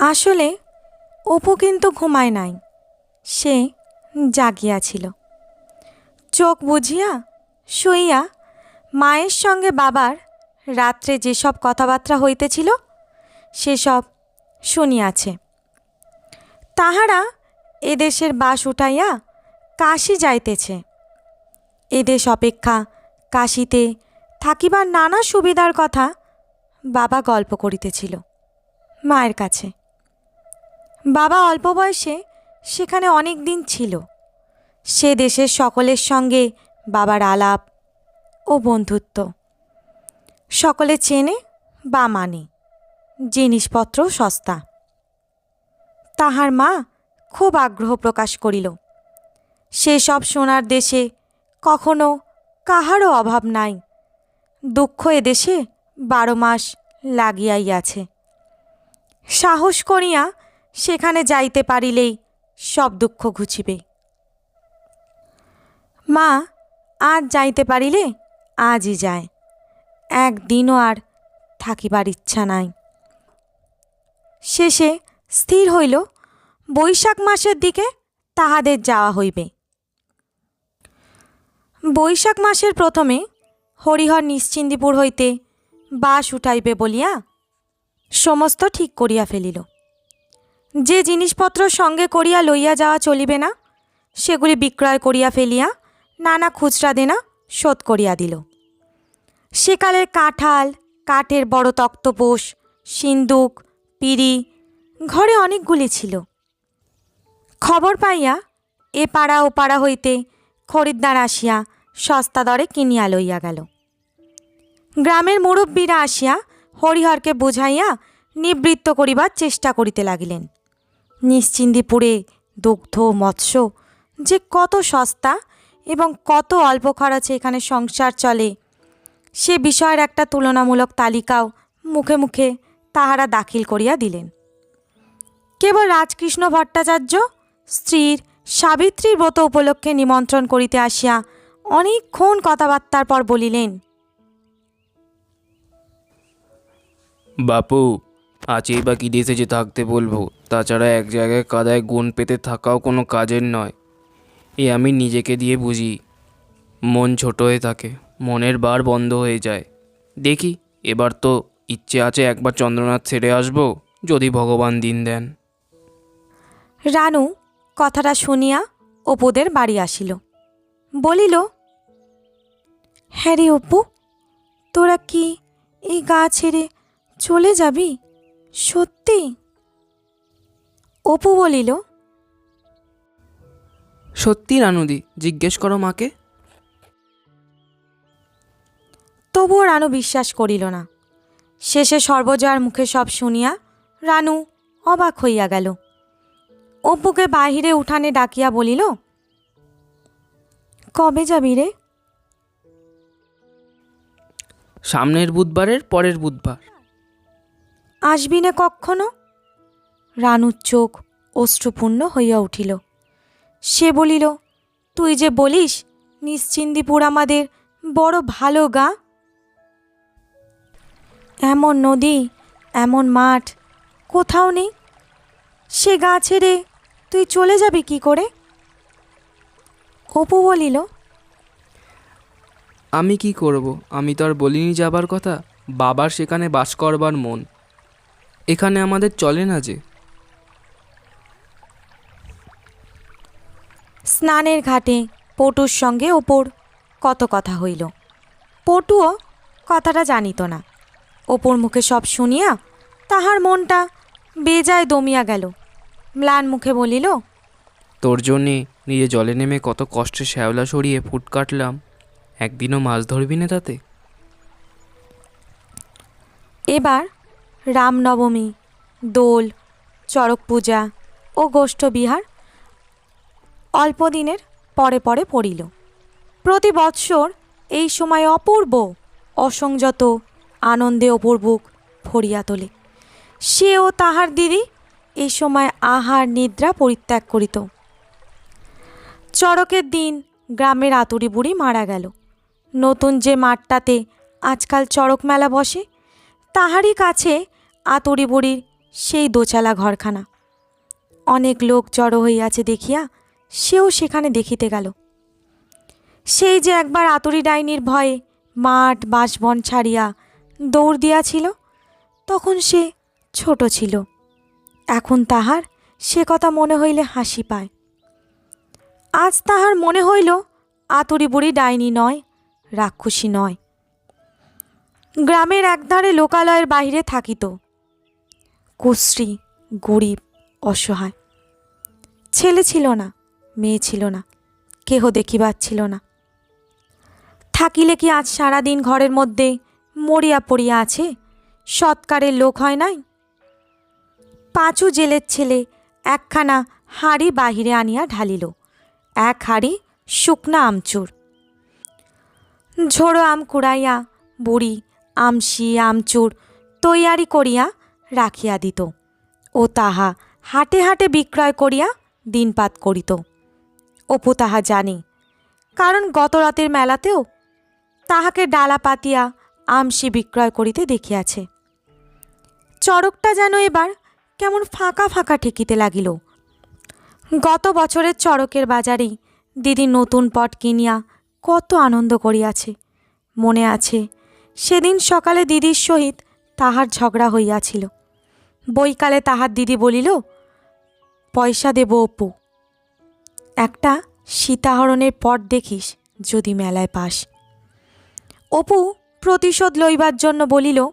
আসলে অপু কিন্তু ঘুমায় নাই। সে জাগিয়াছিল। চোখ বুঝিয়া শুইয়া মায়ের সঙ্গে বাবার রাত্রে যেসব কথাবার্তা হইতেছিল, সেসব শুনিয়াছে। তাহারা এদেশের বাস উঠাইয়া কাশি যাইতেছে। এদেশ অপেক্ষা কাশিতে থাকিবার নানা সুবিধার কথা বাবা গল্প করিতেছিল মায়ের কাছে। বাবা অল্প বয়সে সেখানে অনেক দিন ছিল। সে দেশের সকলের সঙ্গে বাবার আলাপ ও বন্ধুত্ব। সকলে চেনে বা মানে জিনিসপত্র সস্তা। তাহার মা খুব আগ্রহ প্রকাশ করিল। সেসব সোনার দেশে কখনো কাহারও অভাব নাই। দুঃখ এদেশে বারো মাস লাগিয়াই আছে সাহস করিয়া সেখানে যাইতে পারিলেই সব দুঃখ ঘুচিবে। মা আজ যাইতে পারিলে আজই যায়। একদিনও আর থাকিবার ইচ্ছা নাই। শেষে স্থির হইল, বৈশাখ মাসের দিকে তাহাদের যাওয়া হইবে। বৈশাখ মাসের প্রথমে হরিহর নিশ্চিন্দিপুর হইতে বাস উঠাইবে বলিয়া সমস্ত ঠিক করিয়া ফেলিল। যে জিনিসপত্র সঙ্গে করিয়া লইয়া যাওয়া চলিবে না, সেগুলি বিক্রয় করিয়া ফেলিয়া নানা খুচরা দেনা শোধ করিয়া দিল। সেকালের কাঁঠাল, কাঠের বড় তক্তপোষ, সিন্দুক, পিড়ি ঘরে অনেকগুলি ছিল। খবর পাইয়া এ পাড়া ও পাড়া হইতে খরিদ্দার আসিয়া সস্তা দরে কিনিয়া লইয়া গেল। গ্রামের মুরব্বীরা আসিয়া হরিহরকে বুঝাইয়া নিবৃত্ত করিবার চেষ্টা করিতে লাগিলেন। নিশ্চিন্দিপুরে দুগ্ধ, মৎস্য যে কত সস্তা এবং কত অল্প খরচে এখানে সংসার চলে, সে বিষয়ের একটা তুলনামূলক তালিকাও মুখে মুখে তাহারা দাখিল করিয়া দিলেন। কেবল রাজকৃষ্ণ ভট্টাচার্য স্ত্রীর সাবিত্রীর ব্রত উপলক্ষে নিমন্ত্রণ করিতে আসিয়া অনেকক্ষণ কথাবার্তার পর বলিলেন, বাপু আজই বা কী দেশে যে থাকতে বলব? তাছাড়া এক জায়গায় কাদায় গুণ পেতে থাকাও কোনো কাজের নয়। এ আমি নিজেকে দিয়ে বুঝি। মন ছোট হয়ে থাকে, মনের বার বন্ধ হয়ে যায়। দেখি, এবার তো ইচ্ছে আছে একবার চন্দ্রনাথ ছেড়ে আসব, যদি ভগবান দিন দেন। রানু, কথাটা শুনিয়া অপুদের বাড়ি আসিল। বলিল হ্যাঁ রে অপু, তোরা কি এই গা ছেড়ে চলে যাবি? সত্যি? অপু বলিল সত্যি রানুদি জিজ্ঞেস করো মাকে। তবুও রানু বিশ্বাস করিল না। শেষে সর্বজয়ার মুখে সব শুনিয়া রানু অবাক হইয়া গেল। অপুকে বাহিরে উঠানে ডাকিয়া বলিল কবে যাবি রে? সামনের বুধবারের পরের বুধবার। আসবি না কক্ষণো রানুর চোখ অশ্রুপূর্ণ হইয়া উঠিল। সে বলিল, তুই যে বলিস, নিশ্চিন্দিপুর আমাদের বড় ভালো গা। এমন নদী, এমন মাঠ, কোথাও নেই। সে গা ছেড়ে তুই চলে যাবি কি করে? অপু বলিল, আমি কি করব? আমি তো আর বলিনি যাবার কথা। বাবার সেখানে বাস করবার মন। এখানে আমাদের চলে না যে। স্নানের ঘাটে পটুর সঙ্গে ওপর কত কথা হইল। পটুও কথাটা জানিত না। ওপর মুখে সব শুনিয়া তাহার মনটা বেজায় দমিয়া গেল। ম্লান মুখে বলিল তোর জন্যে নিজে জলে নেমে কত কষ্টে শ্যাওলা সরিয়ে ফুট কাটলাম। একদিনও মাছ ধরবি না তাতে? এবার রামনবমী, দোল চড়ক পূজা ও গোষ্ঠ বিহার অল্প দিনের পরে পরে পড়িল। প্রতি বৎসর এই সময় অপূর্ব অসংযত, আনন্দে অপূর বুক ভরিয়া তোলে। সে ও তাহার দিদি এই সময় আহার নিদ্রা পরিত্যাগ করিত। চড়কের দিন গ্রামের আতুরি বুড়ি মারা গেল। নতুন যে মাঠটাতে আজকাল চড়ক মেলা বসে, তাহারই কাছে আতুরি বুড়ির সেই দোচালা ঘরখানা। অনেক লোক জড়ো হইয়াছে দেখিয়া সেও সেখানে দেখিতে গেল। সেই যে একবার আতুরি ডাইনির ভয়ে মাঠ বাঁশবন ছাড়িয়া দৌড় দিয়াছিল, তখন সে ছোট ছিল। এখন তাহার সে কথা মনে হইলে হাসি পায়। আজ তাহার মনে হইল আতুরি বুড়ি ডাইনি নয়, রাক্ষসী নয়। গ্রামের একধারে লোকালয়ের বাহিরে থাকিত। কুশ্রী গরিব, অসহায়। ছেলে ছিল না, মেয়ে ছিল না, কেহ দেখিবার ছিল না। থাকিলে কি আজ সারাদিন ঘরের মধ্যে মরিয়া পড়িয়া আছে? সৎকারের লোক হয় নাই? পাঁচু জেলের ছেলে একখানা হাড়ি বাহিরে আনিয়া ঢালিল, এক হাড়ি শুকনা আমচুর। ঝোড়ো আম কুড়াইয়া, বুড়ি, আমশি, আমচুর তৈয়ারি করিয়া রাখিয়া দিত ও তাহা হাটে হাটে বিক্রয় করিয়া দিনপাত করিত। অপু তাহা জানে, কারণ গত রাতের মেলাতেও তাহাকে ডালা পাতিয়া আমসি বিক্রয় করিতে দেখিয়াছে। চড়কটা যেন এবার কেমন ফাঁকা ফাঁকা ঠেকিতে লাগিল। গত বছরের চড়কের বাজারেই দিদি নতুন পট কিনিয়া কত আনন্দ করিয়াছে। মনে আছে, সেদিন সকালে দিদির সহিত তাহার ঝগড়া হইয়াছিল। বইকালে তাহার দিদি বলিল পয়সা দেব অপু। একটা সীতাহরণের পট দেখিস যদি মেলায় পাস। অপু প্রতিশোধ লইবার জন্য বলিল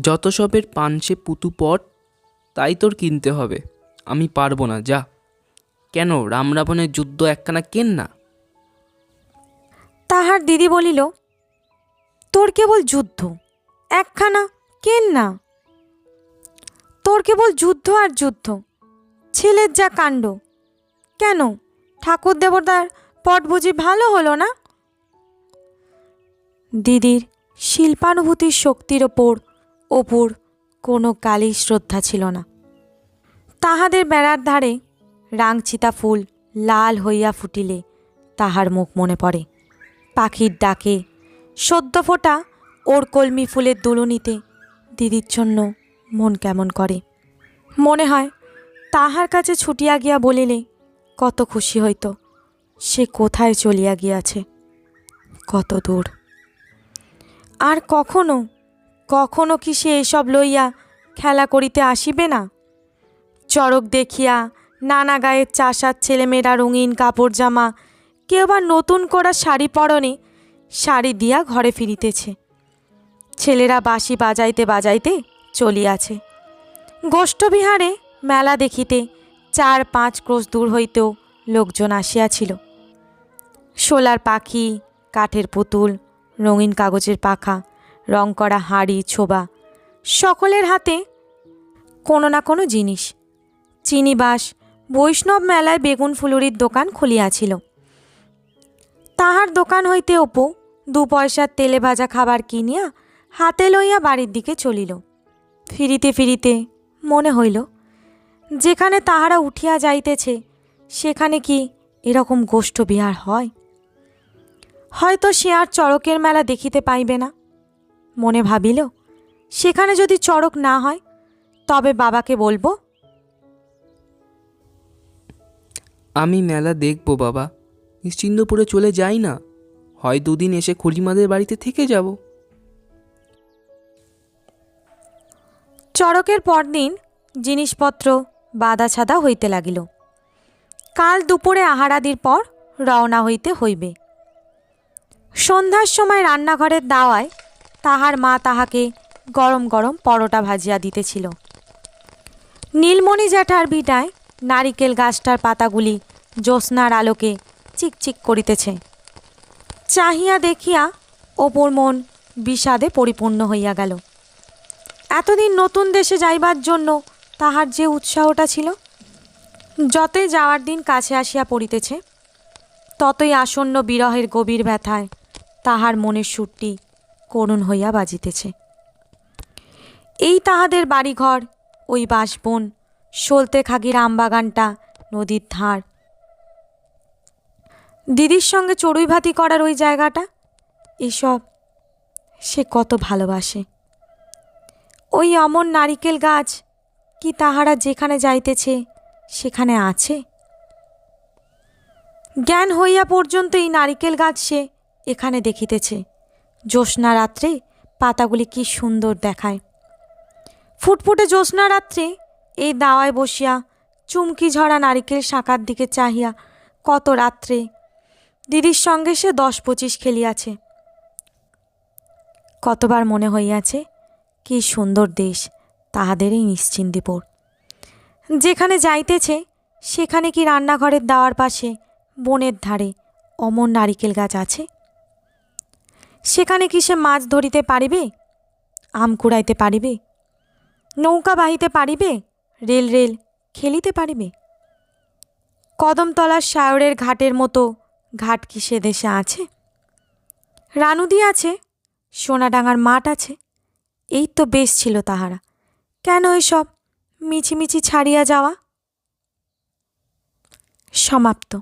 যত সবের পাঞ্চে পুতু পট তাই তোর কিনতে হবে। আমি পারব না যা। কেন রাম রাবণের যুদ্ধ একখানা কেন না? তাহার দিদি বলিল তোর কেবল যুদ্ধ একখানা কেন না? তোর কেবল যুদ্ধ আর যুদ্ধ। ছেলের যা কাণ্ড। কেন? ঠাকুর দেবতার পট বুঝি ভালো হলো না? দিদির শিল্পানুভূতির শক্তির ওপর ওপর কোনো কালেই শ্রদ্ধা ছিল না। তাহাদের বেড়ার ধারে রাংচিতা ফুল লাল হইয়া ফুটিলে তাহার মুখ মনে পড়ে। পাখির ডাকে সদ্য ফোটা ওর কলমি ফুলের দুলুনিতে দিদির জন্য মন কেমন করে। মনে হয়, তাহার কাছে ছুটিয়া গিয়া বলিলে, কত খুশি হইত, সে কোথায় চলিয়া গিয়াছে, কত দূর। আর কখনো কখনো কি সে এসব লইয়া খেলা করিতে আসিবে না? চড়ক দেখিয়া নানা গায়ের চাষার ছেলেমেয়েরা রঙিন কাপড় জামা, কেউ বা নতুন করা শাড়ি পরনে শাড়ি দিয়া ঘরে ফিরিতেছে। ছেলেরা বাঁশি বাজাইতে বাজাইতে চলিয়াছে। গোষ্ঠবিহারে মেলা দেখিতে চার পাঁচ ক্রোশ দূর হইতেও লোকজন আসিয়াছিল। শোলার পাখি, কাঠের পুতুল, রঙিন কাগজের পাখা, রং করা হাড়ি, ছোবা, সকলের হাতে কোনো না কোনো জিনিস। চিনিবাস বৈষ্ণব মেলায় বেগুন ফুলুরির দোকান খুলিয়াছিল। তাহার দোকান হইতে অপু দু পয়সার তেলে ভাজা খাবার কিনিয়া হাতে লইয়া বাড়ির দিকে চলিল। ফিরিতে ফিরিতে মনে হইল, যেখানে তাহারা উঠিয়া যাইতেছে, সেখানে কি এরকম গোষ্ঠ বিহার হয়? হয়তো সে আর চড়কের মেলা দেখিতে পাইবে না। মনে ভাবিল, সেখানে যদি চড়ক না হয়, তবে বাবাকে বলব। আমি মেলা দেখব বাবা নিশ্চিন্দপুরে চলে যাই না। হয় দুদিন এসে খুলিমাদের বাড়িতে থেকে যাব। চড়কের পরদিন জিনিসপত্র বাঁধা ছাদা হইতে লাগিল। কাল দুপুরে আহারাদির পর রওনা হইতে হইবে। সন্ধ্যার সময় রান্নাঘরের দাওয়ায় তাহার মা তাহাকে গরম গরম পরোটা ভাজিয়া দিতেছিল। নীলমণি জ্যাঠার ভিটায় নারিকেল গাছটার পাতাগুলি জ্যোৎস্নার আলোকে চিকচিক করিতেছে। চাহিয়া দেখিয়া অপর মন বিষাদে পরিপূর্ণ হইয়া গেল। এতদিন নতুন দেশে যাইবার জন্য তাহার যে উৎসাহটা ছিল, যতই যাওয়ার দিন কাছে আসিয়া পড়িতেছে, ততই আসন্ন বিরহের গভীর ব্যথায় তাহার মনের সুরটি করুণ হইয়া বাজিতেছে। এই তাহাদের বাড়িঘর, ওই বাঁশবন সলতে খাগির আমবাগানটা, নদীর ধার। দিদির সঙ্গে চড়ুই ভাতি করার ওই জায়গাটা, এসব সে কত ভালোবাসে। ওই অমন নারিকেল গাছ কি তাহারা যেখানে যাইতেছে, সেখানে আছে? জ্ঞান হইয়া পর্যন্ত এই নারিকেল গাছ সে এখানে দেখিতেছে। জ্যোৎস্না রাত্রে পাতাগুলি কি সুন্দর দেখায়। ফুটফুটে জ্যোৎস্না রাত্রে এই দাওয়ায় বসিয়া চুমকি ঝরা নারিকেল শাঁখার দিকে চাহিয়া কত রাত্রে দিদির সঙ্গে সে দশ পঁচিশ খেলিয়াছে। কতবার মনে হইয়াছে কি সুন্দর দেশ তাহাদের এই নিশ্চিন্দিপুর। যেখানে যাইতেছে, সেখানে কি রান্নাঘরের দাওয়ার পাশে, বনের ধারে অমর নারিকেল গাছ আছে? সেখানে কি সে মাছ ধরিতে পারিবে, আম কুড়াইতে পারিবে, নৌকা বাহিতে পারিবে, রেল রেল খেলিতে পারিবে? কদমতলার সায়রের ঘাটের মতো ঘাট কি সে দেশে আছে? রানুদি আছে সোনাডাঙার মাঠ আছে। এই তো বেশ ছিল তাহারা। কেন এসব? মিছিমিছি ছাড়িয়া যাওয়া? সমাপ্ত।